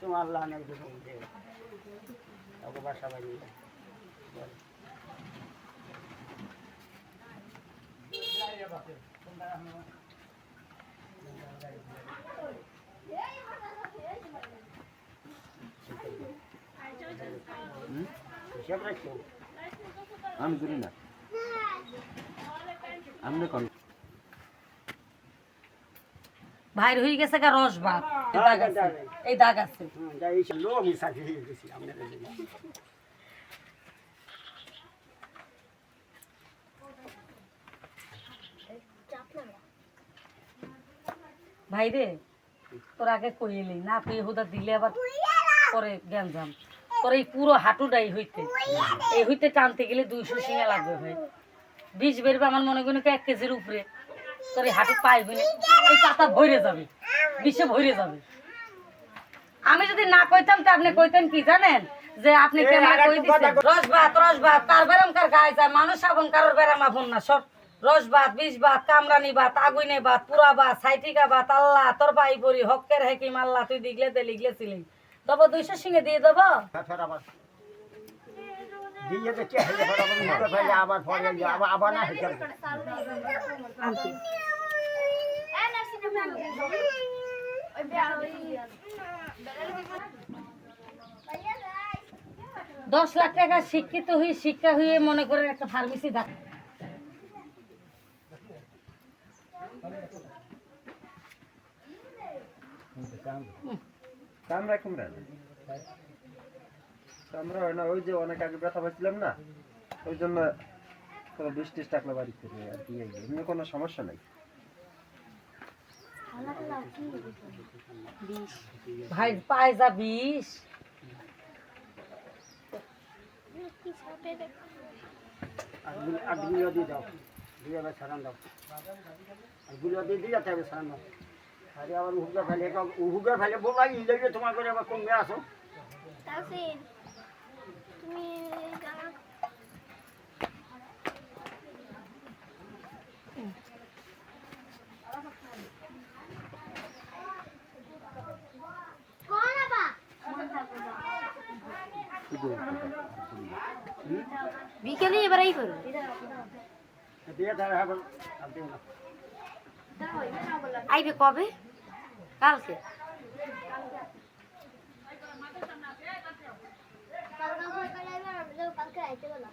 তোমার যে ওকে বাসা বাড়ি? হিসাব রাখছো আমি করি না। আপনি কোন ভাইর হয়ে গেছে গা রস ভাত এই দাগ আছে। ভাই রে তোর আগে কইলি না তুই হুদা দিলে আবার পরে গ্যাঞ্জাম তোর এই পুরো হাঁটুটাই হইতে। এই হইতে টানতে গেলে দুইশো সিঙা লাগবে ভাই। বিষ বেরবে আমার মনে করি এক কেজির উপরে। তোর এই হাঁটু পাইবি না এই পাতা ভরে যাবে বিষে ভরে যাবে। আমি যদি না কইতাম তো আপনি কইতেন কি জানেন? যে আপনি কেমন কই দিছেন রস ভাত রস ভাত কার বেরাম কার গায়ে যায়? মানুষ আপন কারোর বেরাম আপন না সব। রস ভাত বিষ ভাত কামরানি ভাত আগুনে ভাত পুরা ভাত সাইটিকা ভাত আল্লাহ তোর ভাই বড়ি হকের হেকিম আল্লাহ তুই দিগলে দে লিগলে ছিলি তবে দুইশো সিঙে দিয়ে দেবো? মুখে ফেলে আবার পরে আবার আবার না দশ লাখ টাকা শিক্ষিত হয়ে শিক্ষা হয়ে মনে করেন একটা ফার্মেসি দেখ কামরা কুমরা। না কামরা হয় না ওই যে অনেক আগে ব্যথা পাইছিলাম না ওই জন্য কোনো বিশ টিস টাকলা বাড়ি থেকে আর কি এমনি কোনো সমস্যা নাই। ভাই পায় যা বিষগুলো দিয়ে দাও দিয়ে আবার সারান দাও। আরগুলো দিয়ে দিয়ে তারপরে সারান দাও। আরে আবার উহুগা ফেলে উহুগা ফেলে বোলাই ইলে তোমার করে আবার কমবে আসো তাসিন তুমি বিকেলে এবারেই করো আইবে কবে? কালকে। আমরা কালকে আইতে বলা